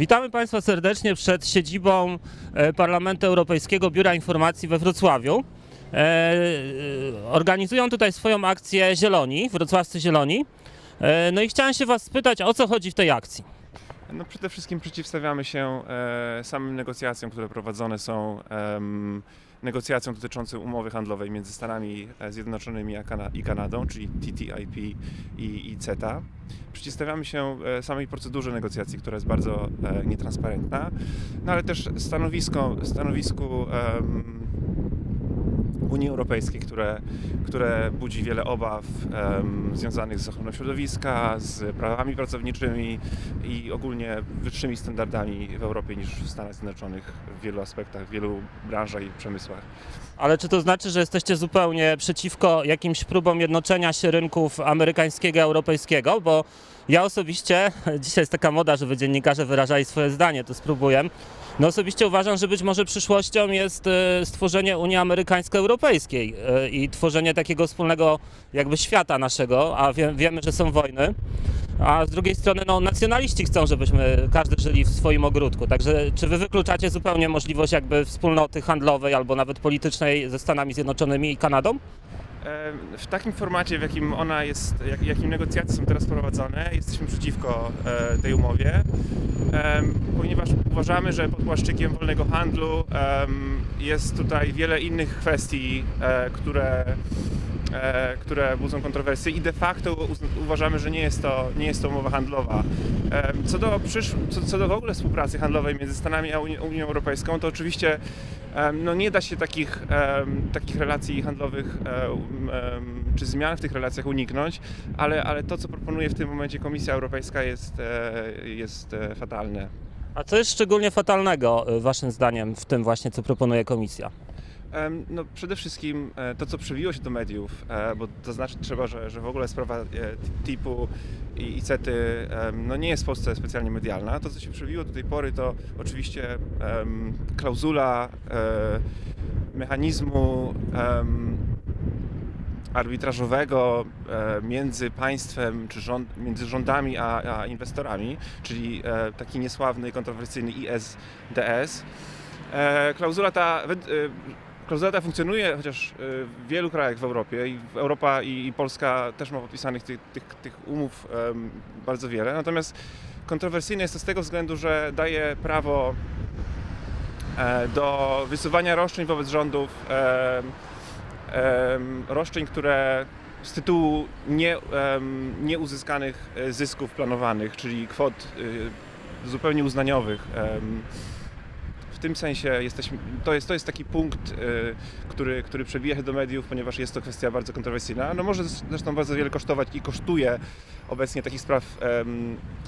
Witamy Państwa serdecznie przed siedzibą e, Parlamentu Europejskiego Biura Informacji we Wrocławiu. E, e, Organizują tutaj swoją akcję Zieloni, wrocławscy Zieloni. No i chciałem się Was spytać, o co chodzi w tej akcji? No przede wszystkim przeciwstawiamy się e, samym negocjacjom, które prowadzone są, negocjacjom dotyczącym umowy handlowej między Stanami e, Zjednoczonymi i Kanadą, czyli TTIP i, CETA. Przeciwstawiamy się e, samej procedurze negocjacji, która jest bardzo nietransparentna, no ale też stanowisko, stanowisku Unii Europejskiej, które, które budzi wiele obaw em, związanych z ochroną środowiska, z prawami pracowniczymi i ogólnie wyższymi standardami w Europie niż w Stanach Zjednoczonych w wielu aspektach, w wielu branżach i przemysłach. Ale czy to znaczy, że jesteście zupełnie przeciwko jakimś próbom jednoczenia się rynków amerykańskiego europejskiego? Bo ja osobiście, dzisiaj jest taka moda, żeby dziennikarze wyrażali swoje zdanie, to spróbuję. No osobiście uważam, że być może przyszłością jest e, stworzenie Unii Amerykańsko-Europejskiej e, i tworzenie takiego wspólnego jakby świata naszego, a wie, wiemy, że są wojny. A z drugiej strony no, nacjonaliści chcą, żebyśmy każdy żyli w swoim ogródku. Także czy wy wykluczacie zupełnie możliwość jakby wspólnoty handlowej albo nawet politycznej ze Stanami Zjednoczonymi i Kanadą? Em, W takim formacie, w jakim ona jest, jak, jakim negocjacje są teraz prowadzone, jesteśmy przeciwko e, tej umowie, em, ponieważ uważamy, że pod płaszczykiem wolnego handlu em, jest tutaj wiele innych kwestii, e, które, e, które budzą kontrowersje i de facto uważamy, że nie jest to, nie jest to umowa handlowa. Em, Co do, przysz- co, co do w ogóle współpracy handlowej między Stanami a Uni- Unią Europejską, to oczywiście no nie da się takich, takich relacji handlowych e, um, czy zmian w tych relacjach uniknąć, ale, ale to, co proponuje w tym momencie Komisja Europejska jest, e, jest e, fatalne. A co jest szczególnie fatalnego waszym zdaniem w tym właśnie, co proponuje komisja? No, przede wszystkim e, to, co przebiło się do mediów, e, bo zaznaczyć trzeba, że, że w ogóle sprawa e, typu i, i CETY no, nie jest w Polsce specjalnie medialna. To, co się przebiło do tej pory, to oczywiście em, klauzula e, mechanizmu em, arbitrażowego między państwem, czy rząd, między rządami a, a inwestorami, czyli taki niesławny kontrowersyjny ISDS. Klauzula ta, klauzula ta funkcjonuje chociaż e, w wielu krajach w Europie i Europa i, Polska też ma podpisanych tych, tych, tych umów bardzo wiele. Natomiast kontrowersyjne jest to z tego względu, że daje prawo e, do wysuwania roszczeń wobec rządów, roszczeń, które z tytułu nie, nieuzyskanych e, zysków planowanych, czyli kwot y, zupełnie uznaniowych. Tym sensie jesteśmy, to, jest, to jest taki punkt, y, który, który przebija się do mediów, ponieważ jest to kwestia bardzo kontrowersyjna. No może zresztą bardzo wiele kosztować i kosztuje obecnie takich spraw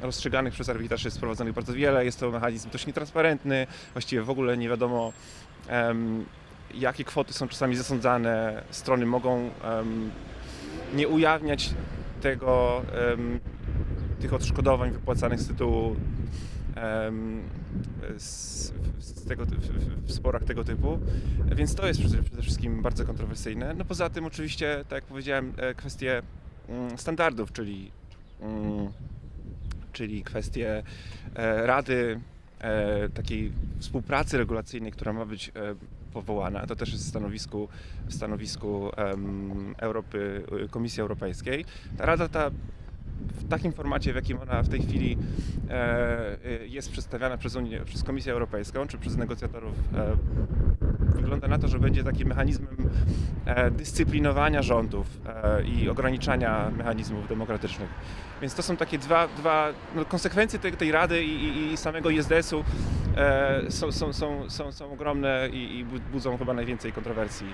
rozstrzyganych przez arbitraż jest prowadzonych bardzo wiele. Jest to mechanizm dość nietransparentny, właściwie w ogóle nie wiadomo jakie kwoty są czasami zasądzane. Strony mogą nie ujawniać tego, tych odszkodowań wypłacanych z tytułu z, tego, w, sporach tego typu, więc to jest przede, wszystkim bardzo kontrowersyjne. No poza tym oczywiście, tak jak powiedziałem, e, kwestie mm, standardów, czyli, mm, czyli kwestie e, Rady e, takiej współpracy regulacyjnej, która ma być powołana. To też jest w stanowisku, w stanowisku Europy, e, Komisji Europejskiej. Ta Rada ta w takim formacie, w jakim ona w tej chwili e, e, jest przedstawiana przez, Unię, przez Komisję Europejską czy przez negocjatorów, e, wygląda na to, że będzie takim mechanizmem dyscyplinowania rządów i ograniczania mechanizmów demokratycznych. Więc to są takie dwa, dwa no, konsekwencje tej, tej Rady i, i, i samego ISDS-u są, są, są, są, są ogromne i, i bu- budzą chyba najwięcej kontrowersji.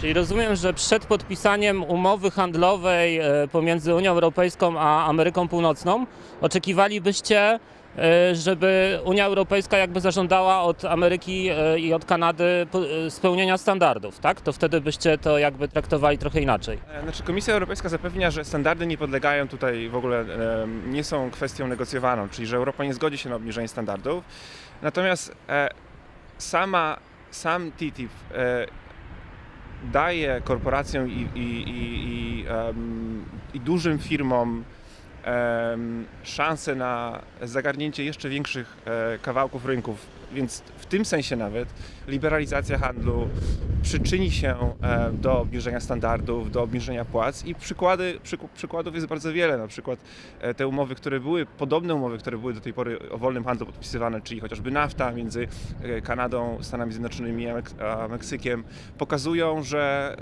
Czyli rozumiem, że przed podpisaniem umowy handlowej e, pomiędzy Unią Europejską a Ameryką Północną oczekiwalibyście, e, żeby Unia Europejska jakby zażądała od Ameryki e, i od Kanady e, spełnienia standardów, tak? To wtedy byście to jakby traktowali trochę inaczej. E, Znaczy Komisja Europejska zapewnia, że standardy nie podlegają tutaj w ogóle, nie są kwestią negocjowaną, czyli że Europa nie zgodzi się na obniżenie standardów. Natomiast e, sama, sam TTIP e, daje korporacjom i, i, i, em, i dużym firmom em, szansę na zagarnięcie jeszcze większych e, kawałków rynków, więc w tym sensie nawet liberalizacja handlu przyczyni się e, do obniżenia standardów, do obniżenia płac i przykłady, przyk- przykładów jest bardzo wiele. Na przykład e, te umowy, które były, podobne umowy, które były do tej pory o wolnym handlu podpisywane, czyli chociażby NAFTA między e, Kanadą, Stanami Zjednoczonymi a, Mek- a Meksykiem, pokazują, że,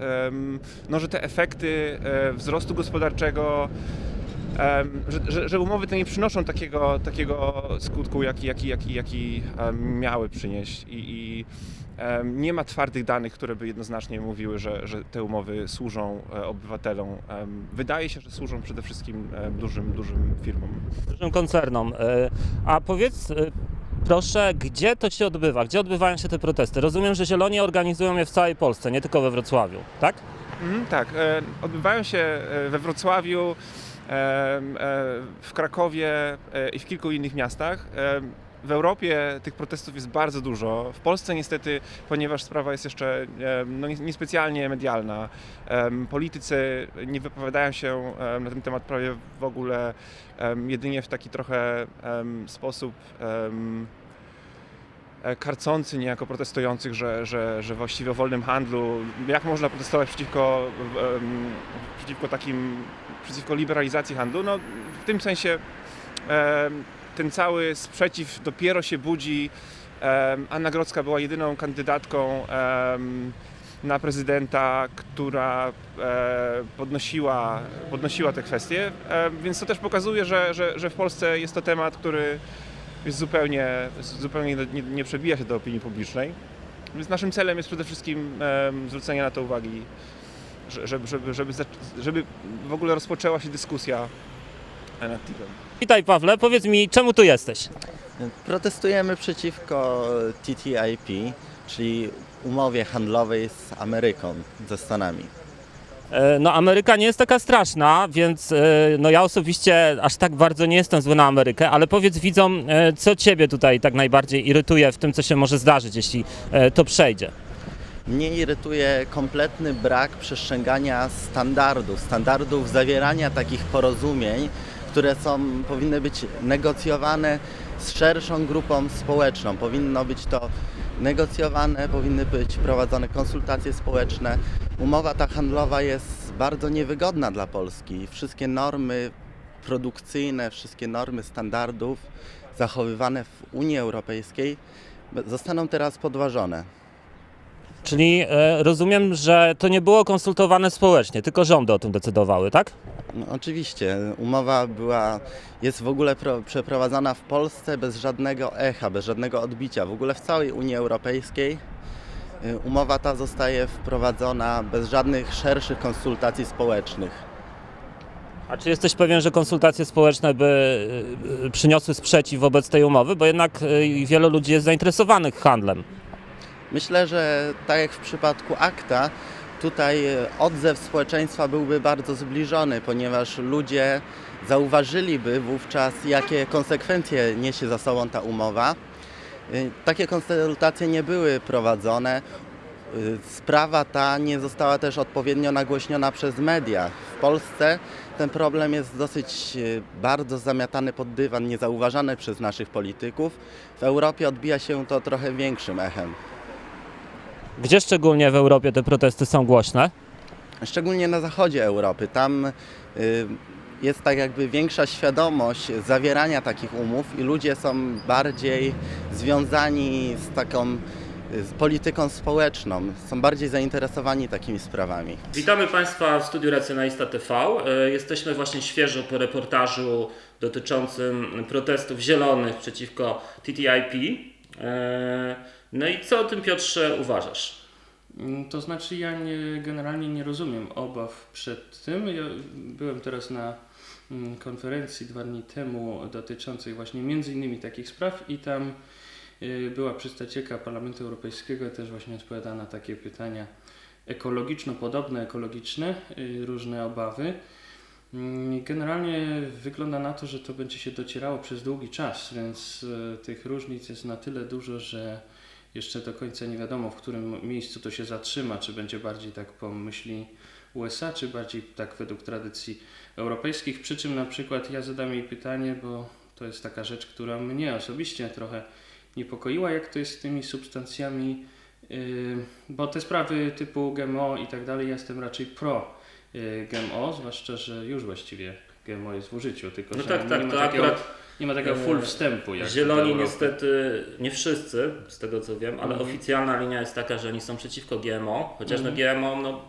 no, że te efekty wzrostu gospodarczego że, że, że umowy te nie przynoszą takiego, takiego skutku, jaki, jaki, jaki, jaki miały przynieść. I, i nie ma twardych danych, które by jednoznacznie mówiły, że, że te umowy służą e, obywatelom. Wydaje się, że służą przede wszystkim e, dużym, dużym firmom. dużym koncernom. E, A powiedz, proszę, gdzie to się odbywa? Gdzie odbywają się te protesty? Rozumiem, że Zieloni organizują je w całej Polsce, nie tylko we Wrocławiu, tak? Mhm, tak, e, odbywają się we Wrocławiu, w Krakowie e, i w kilku innych miastach. W Europie tych protestów jest bardzo dużo. W Polsce niestety, ponieważ sprawa jest jeszcze no, nie- niespecjalnie medialna, politycy nie wypowiadają się na ten temat prawie w ogóle, jedynie w taki trochę sposób e, karcący niejako protestujących, że, że, że właściwie o wolnym handlu, jak można protestować przeciwko, przeciwko takim, przeciwko liberalizacji handlu, no w tym sensie ten cały sprzeciw dopiero się budzi. Anna Grodzka była jedyną kandydatką na prezydenta, która e, podnosiła, podnosiła te kwestie, e, więc to też pokazuje, że, że, że w Polsce jest to temat, który jest zupełnie, zupełnie nie, nie przebija się do opinii publicznej. Więc naszym celem jest przede wszystkim zwrócenie na to uwagi, że- żeby, żeby, żeby, żeby w ogóle rozpoczęła się dyskusja nad TTIP-em. Witaj Pawle, powiedz mi, czemu tu jesteś? Protestujemy przeciwko TTIP, czyli umowie handlowej z Ameryką, ze Stanami. E, No Ameryka nie jest taka straszna, więc e, no ja osobiście aż tak bardzo nie jestem zły na Amerykę, ale powiedz widzom, e, co ciebie tutaj tak najbardziej irytuje w tym, co się może zdarzyć, jeśli to przejdzie. Mnie irytuje kompletny brak przestrzegania standardów, standardów zawierania takich porozumień, które są, powinny być negocjowane z szerszą grupą społeczną. Powinno być to negocjowane, powinny być prowadzone konsultacje społeczne. Umowa ta handlowa jest bardzo niewygodna dla Polski. Wszystkie normy produkcyjne, wszystkie normy standardów zachowywane w Unii Europejskiej zostaną teraz podważone. Czyli e, rozumiem, że to nie było konsultowane społecznie, tylko rządy o tym decydowały, tak? No, oczywiście, umowa była, jest w ogóle pro, przeprowadzana w Polsce bez żadnego echa, bez żadnego odbicia. W ogóle w całej Unii Europejskiej y, umowa ta zostaje wprowadzona bez żadnych szerszych konsultacji społecznych. A czy jesteś pewien, że konsultacje społeczne by e, e, przyniosły sprzeciw wobec tej umowy? Bo jednak wielu ludzi jest zainteresowanych handlem. Myślę, że tak jak w przypadku akta, tutaj e, odzew społeczeństwa byłby bardzo zbliżony, ponieważ ludzie zauważyliby wówczas, jakie konsekwencje niesie za sobą ta umowa. Y, Takie konsultacje nie były prowadzone. Y, Sprawa ta nie została też odpowiednio nagłośniona przez media. W Polsce ten problem jest dosyć bardzo zamiatany pod dywan, niezauważany przez naszych polityków. W Europie odbija się to trochę większym echem. Gdzie szczególnie w Europie te protesty są głośne? Szczególnie na zachodzie Europy. Tam y, jest tak jakby większa świadomość zawierania takich umów i ludzie są bardziej związani z taką y, z polityką społeczną, są bardziej zainteresowani takimi sprawami. Witamy Państwa w studiu Racjonalista TV. E, Jesteśmy właśnie świeżo po reportażu dotyczącym protestów zielonych przeciwko TTIP. No i co o tym Piotrze uważasz? Mm, To znaczy ja nie, generalnie nie rozumiem obaw przed tym. Ja byłem teraz na mm, konferencji dwa dni temu dotyczącej właśnie między innymi takich spraw i tam y, była przedstawicielka Parlamentu Europejskiego też właśnie odpowiada na takie pytania ekologiczno-podobne, ekologiczne, y, różne obawy. Mm, Generalnie wygląda na to, że to będzie się docierało przez długi czas, więc y, tych różnic jest na tyle dużo, że jeszcze do końca nie wiadomo, w którym miejscu to się zatrzyma, czy będzie bardziej tak po myśli USA, czy bardziej tak według tradycji europejskich. Przy czym na przykład ja zadam jej pytanie, bo to jest taka rzecz, która mnie osobiście trochę niepokoiła, jak to jest z tymi substancjami, yy, bo te sprawy typu GMO i tak dalej, ja jestem raczej pro yy, GMO, zwłaszcza, że już właściwie GMO jest w użyciu, tylko No że tak, nie, tak, ma to takiego, akurat nie ma takiego e, full wstępu. Jak Zieloni niestety, nie wszyscy, z tego co wiem, ale Mhm. oficjalna linia jest taka, że oni są przeciwko GMO, chociaż Mhm. no GMO no,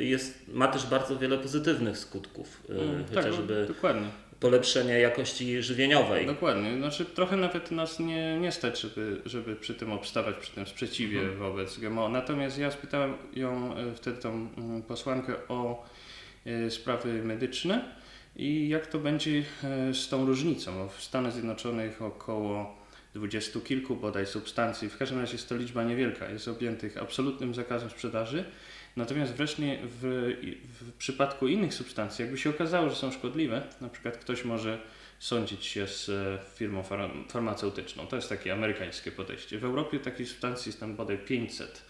jest, ma też bardzo wiele pozytywnych skutków, y, Mm, tak, chociażby dokładnie. polepszenie jakości żywieniowej. Dokładnie. Znaczy, trochę nawet nas nie, nie stać, żeby, żeby przy tym obstawać, przy tym sprzeciwie Mhm. wobec GMO. Natomiast ja spytałem ją e, wtedy tą mm, posłankę o e, sprawy medyczne i jak to będzie e, z tą różnicą. W Stanach Zjednoczonych około dwudziestu kilku bodaj substancji, w każdym razie jest to liczba niewielka, jest objętych absolutnym zakazem sprzedaży. Natomiast wreszcie w, w przypadku innych substancji, jakby się okazało, że są szkodliwe, na przykład ktoś może sądzić się z e, firmą far- farmaceutyczną. To jest takie amerykańskie podejście. W Europie takich substancji jest tam bodaj 500,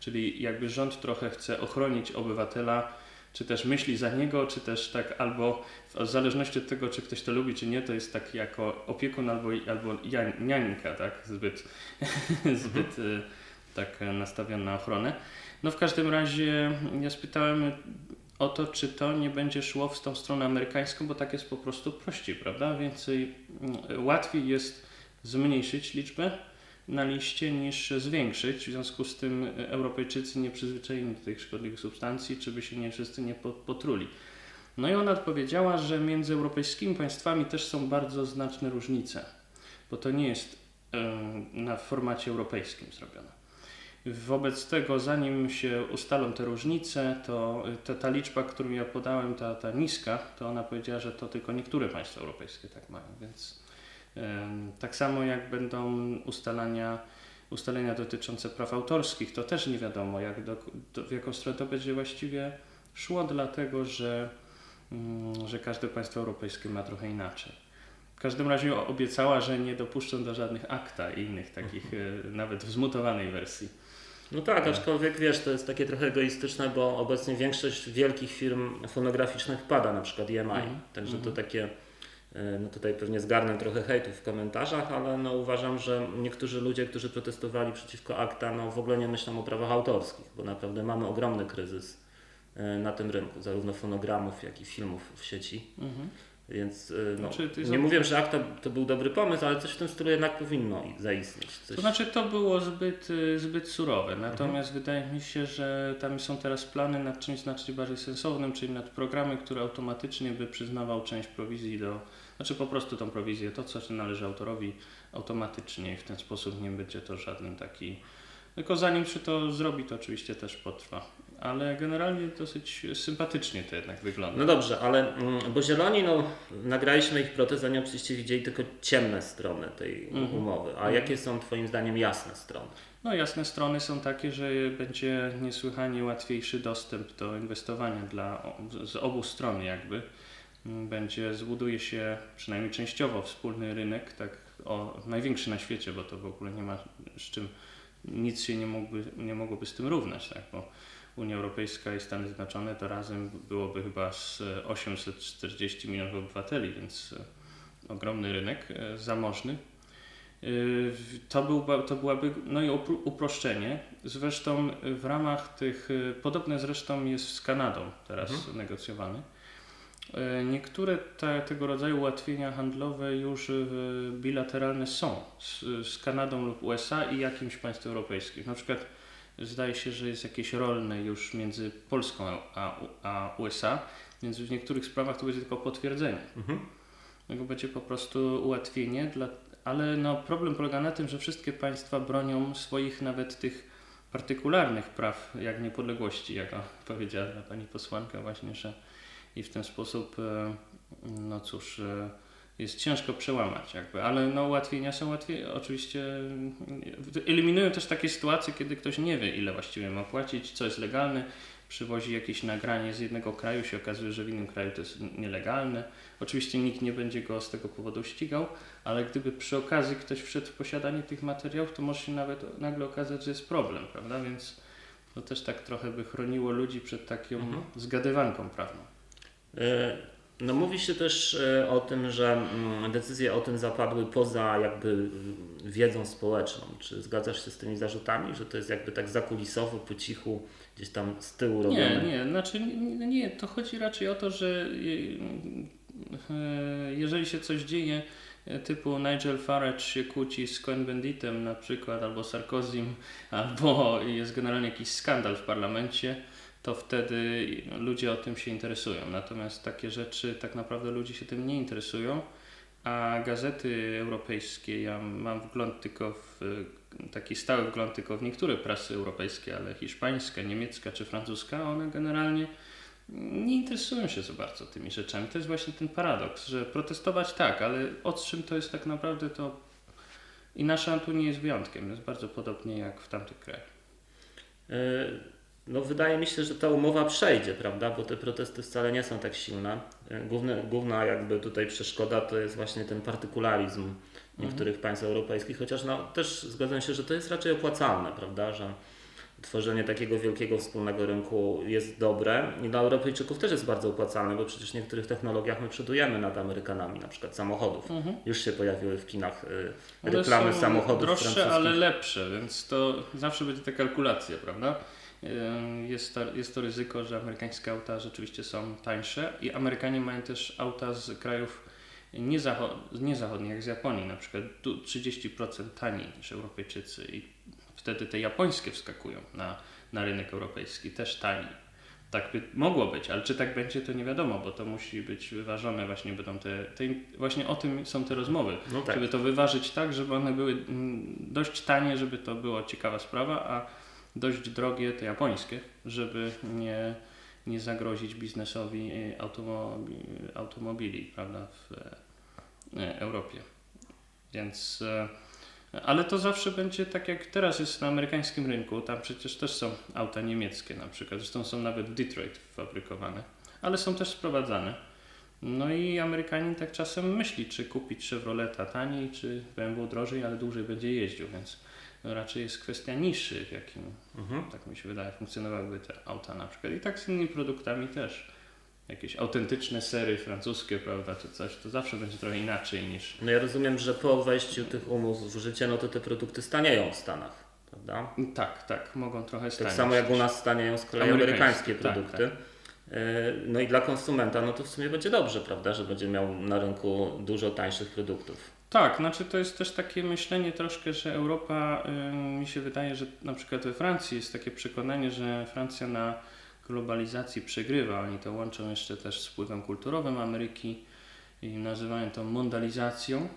czyli jakby rząd trochę chce ochronić obywatela, czy też myśli za niego, czy też tak albo w zależności od tego, czy ktoś to lubi, czy nie, to jest tak jako opiekun albo, albo jan- niańka, tak, zbyt, zbyt e, tak nastawiony na ochronę. No w każdym razie ja spytałem o to, czy to nie będzie szło w tą stronę amerykańską, bo tak jest po prostu prościej, prawda? Więcej, mm, łatwiej jest zmniejszyć liczbę na liście niż zwiększyć. W związku z tym e, Europejczycy nie przyzwyczajeni do tych szkodliwych substancji, czy by się nie wszyscy nie po- potruli. No i ona odpowiedziała, że między europejskimi państwami też są bardzo znaczne różnice, bo to nie jest e, na formacie europejskim zrobione. Wobec tego, zanim się ustalą te różnice, to ta, ta liczba, którą ja podałem, ta, ta niska, to ona powiedziała, że to tylko niektóre państwa europejskie tak mają, więc tak samo jak będą ustalania, ustalenia dotyczące praw autorskich, to też nie wiadomo, jak do, do, w jaką stronę to będzie właściwie szło, dlatego że, mm, że każde państwo europejskie ma trochę inaczej. W każdym razie obiecała, że nie dopuszczą do żadnych akta i innych takich, e, nawet w zmutowanej wersji. No tak, aczkolwiek wiesz, to jest takie trochę egoistyczne, bo obecnie większość wielkich firm fonograficznych pada, na przykład EMI. Mhm. Także Mhm. to takie, e, no tutaj pewnie zgarnę trochę hejtów w komentarzach, ale no uważam, że niektórzy ludzie, którzy protestowali przeciwko akta, no w ogóle nie myślą o prawach autorskich, bo naprawdę mamy ogromny kryzys e, na tym rynku, zarówno fonogramów, jak i filmów w sieci. Mhm. Więc e, no, Znaczy, nie mówię, że akta to był dobry pomysł, ale coś w tym stylu jednak powinno zaistnieć. Coś... To znaczy to było zbyt, y, zbyt surowe, natomiast wydaje mi się, że tam są teraz plany nad czymś znacznie bardziej sensownym, czyli nad programem, który automatycznie by przyznawał część prowizji do, znaczy po prostu tą prowizję, to co się należy autorowi automatycznie i w ten sposób nie będzie to żaden taki, tylko zanim się to zrobi, to oczywiście też potrwa. Ale generalnie dosyć sympatycznie to jednak wygląda. No dobrze, ale mm, bo zieloni, no nagraliśmy ich protest, oni oczywiście widzieli tylko ciemne strony tej Mhm. umowy. A Mhm. jakie są Twoim zdaniem jasne strony? No jasne strony są takie, że będzie niesłychanie łatwiejszy dostęp do inwestowania dla, z obu stron jakby. Mm, Będzie, zbuduje się przynajmniej częściowo wspólny rynek, tak o, największy na świecie, bo to w ogóle nie ma z czym, nic się nie, mógłby, nie mogłoby z tym równać, tak, bo Unia Europejska i Stany Zjednoczone to razem byłoby chyba z 840 milionów obywateli, więc e, ogromny rynek, e, zamożny. To, był, to byłaby no i upro- uproszczenie. Zresztą w ramach tych, podobne zresztą jest z Kanadą teraz Mhm. negocjowane. Yy, Niektóre te, tego rodzaju ułatwienia handlowe już bilateralne są z, z Kanadą lub USA i jakimś państwem europejskim. Na przykład zdaje się, że jest jakieś rolne już między Polską a, a USA, więc w niektórych sprawach to będzie tylko potwierdzenie. Mhm. Tego będzie po prostu ułatwienie, dla, ale no, problem polega na tym, że wszystkie państwa bronią swoich nawet tych partykularnych praw, jak niepodległości, jak powiedziała pani posłanka właśnie, że i w ten sposób, e, no cóż, e, jest ciężko przełamać jakby, ale no ułatwienia są łatwiej, oczywiście e, eliminują też takie sytuacje, kiedy ktoś nie wie ile właściwie ma płacić, co jest legalne, przywozi jakieś nagranie z jednego kraju, się okazuje, że w innym kraju to jest nielegalne. Oczywiście nikt nie będzie go z tego powodu ścigał, ale gdyby przy okazji ktoś wszedł w posiadanie tych materiałów, to może się nawet nagle okazać, że jest problem, prawda? Więc to też tak trochę by chroniło ludzi przed taką Mhm. zgadywanką prawną. E, No mówi się też e, o tym, że mm, decyzje o tym zapadły poza jakby wiedzą społeczną. Czy zgadzasz się z tymi zarzutami, że to jest jakby tak zakulisowo, po cichu, gdzieś tam z tyłu robione? nie, znaczy nie, nie, to chodzi raczej o to, że e, jeżeli się coś dzieje, e, typu Nigel Farage się kłóci z Cohn-Benditem na przykład, albo Sarkozym, albo jest generalnie jakiś skandal w parlamencie, to wtedy ludzie o tym się interesują. Natomiast takie rzeczy tak naprawdę ludzie się tym nie interesują, a gazety europejskie, ja mam wgląd tylko w taki stały wgląd tylko w niektóre prasy europejskie, ale hiszpańska, niemiecka czy francuska, one generalnie nie interesują się za bardzo tymi rzeczami. To jest właśnie ten paradoks, że protestować tak, ale od czym to jest tak naprawdę to i nasza tu nie jest wyjątkiem, jest bardzo podobnie jak w tamtych krajach. E, No wydaje mi się, że ta umowa przejdzie, prawda? Bo te protesty wcale nie są tak silne. E, Główne, główna jakby tutaj przeszkoda to jest właśnie ten partykularyzm niektórych państw europejskich, chociaż no, też zgadzam się, że to jest raczej opłacalne, prawda? Że tworzenie takiego wielkiego wspólnego rynku jest dobre i dla Europejczyków też jest bardzo opłacalne, bo przecież w niektórych technologiach my przodujemy nad Amerykanami, na przykład samochodów. Mhm. Już się pojawiły w kinach One reklamy samochodów droższe, francuskich. ale lepsze, więc to zawsze będzie ta kalkulacja, prawda? Yy, Jest to, jest to ryzyko, że amerykańskie auta rzeczywiście są tańsze i Amerykanie mają też auta z krajów niezacho- niezachodnich, jak z Japonii, na przykład tu 30% taniej niż Europejczycy i wtedy te japońskie wskakują na, na rynek europejski, też taniej. Tak by mogło być, ale czy tak będzie, to nie wiadomo, bo to musi być wyważone, właśnie będą te, te właśnie o tym są te rozmowy No tak. żeby to wyważyć tak, żeby one były mm, dość tanie, żeby to była ciekawa sprawa, a dość drogie te japońskie, żeby nie, nie zagrozić biznesowi e, automobi, automobili prawda, w e, Europie. Więc, e, ale to zawsze będzie tak jak teraz jest na amerykańskim rynku, tam przecież też są auta niemieckie na przykład, zresztą są nawet w Detroit fabrykowane, ale są też sprowadzane. No i Amerykanin tak czasem myśli, czy kupić Chevroleta taniej, czy BMW drożej, ale dłużej będzie jeździł, więc raczej jest kwestia niszy, w jakim, Mhm. tak mi się wydaje, funkcjonowałyby te auta na przykład. I tak z innymi produktami też. Jakieś autentyczne sery francuskie, prawda, czy coś, to zawsze będzie trochę inaczej niż... No ja rozumiem, że po wejściu tych umów w życie, no to te produkty stanieją w Stanach, prawda? Tak, tak, mogą trochę Tak stanieć. samo jak u nas stanieją z kolei Amerykańskie, tak, produkty. E, No i dla konsumenta, no to w sumie będzie dobrze, prawda, że będzie miał na rynku dużo tańszych produktów. Tak, znaczy to jest też takie myślenie troszkę, że Europa, y, mi się wydaje, że na przykład we Francji jest takie przekonanie, że Francja na globalizacji przegrywa. Oni to łączą jeszcze też z wpływem kulturowym Ameryki i nazywają to mondalizacją.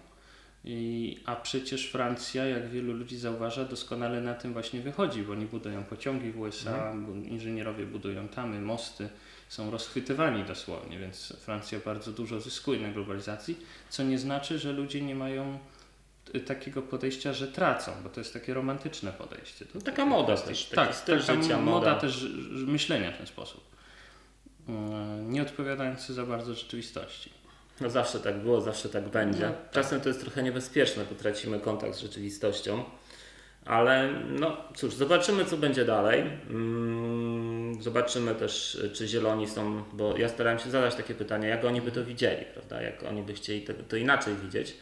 I, a przecież Francja, jak wielu ludzi zauważa, doskonale na tym właśnie wychodzi, bo oni budują pociągi w USA, bu- inżynierowie budują tamy, mosty, są rozchwytywani dosłownie, więc Francja bardzo dużo zyskuje na globalizacji, co nie znaczy, że ludzie nie mają y, takiego podejścia, że tracą, bo to jest takie romantyczne podejście. Do taka moda też, tak, styl taka życia, moda moda. też ż- ż- myślenia w ten sposób. Nie odpowiadający za bardzo rzeczywistości. No zawsze tak było, zawsze tak będzie. No, tak. Czasem to jest trochę niebezpieczne, bo tracimy kontakt z rzeczywistością. Ale no cóż, zobaczymy co będzie dalej. Mm, Zobaczymy też, czy zieloni są, bo ja starałem się zadać takie pytanie, jak oni by to widzieli, prawda? Jak oni by chcieli to, to inaczej widzieć.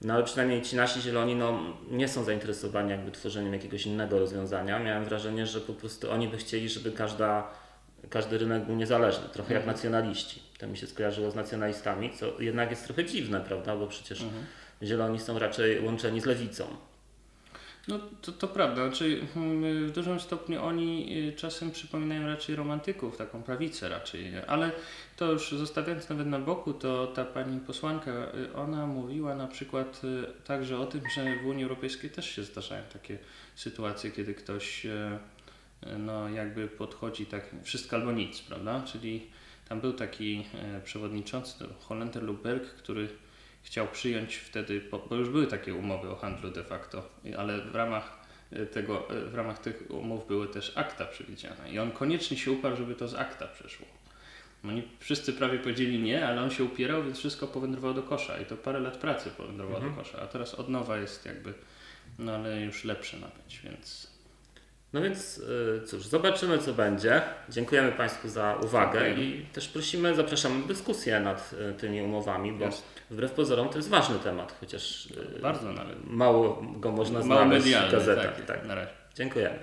No ale przynajmniej ci nasi zieloni no, nie są zainteresowani jakby tworzeniem jakiegoś innego rozwiązania. Miałem wrażenie, że po prostu oni by chcieli, żeby każda, każdy rynek był niezależny, trochę jak Mhm. nacjonaliści. To mi się skojarzyło z nacjonalistami, co jednak jest trochę dziwne, prawda? Bo przecież Mhm. zieloni są raczej łączeni z lewicą. No to, to prawda, znaczy mm, w dużym stopniu oni y, czasem przypominają raczej romantyków, taką prawicę raczej, ale to już zostawiając nawet na boku, to ta pani posłanka, y, ona mówiła na przykład y, także o tym, że w Unii Europejskiej też się zdarzają takie sytuacje, kiedy ktoś y, y, no jakby podchodzi tak wszystko albo nic, prawda, czyli tam był taki y, przewodniczący, Holender Luberg, który chciał przyjąć wtedy, bo już były takie umowy o handlu de facto, ale w ramach e, tego, e, w ramach tych umów były też akta przewidziane. I on koniecznie się uparł, żeby to z akta przeszło. Oni wszyscy prawie powiedzieli nie, ale on się upierał, więc wszystko powędrowało do kosza. I to parę lat pracy powędrowało Mhm. do kosza. A teraz od nowa jest jakby, no ale już lepsze ma być, więc No więc y, cóż, zobaczymy co będzie. Dziękujemy Państwu za uwagę Dziękujemy. i też prosimy, zapraszamy dyskusję nad y, tymi umowami, bo Jasne. wbrew pozorom to jest ważny temat, chociaż y, bardzo nawet. mało go można Mało znaleźć w gazetach. tak, tak. na razie. Dziękujemy.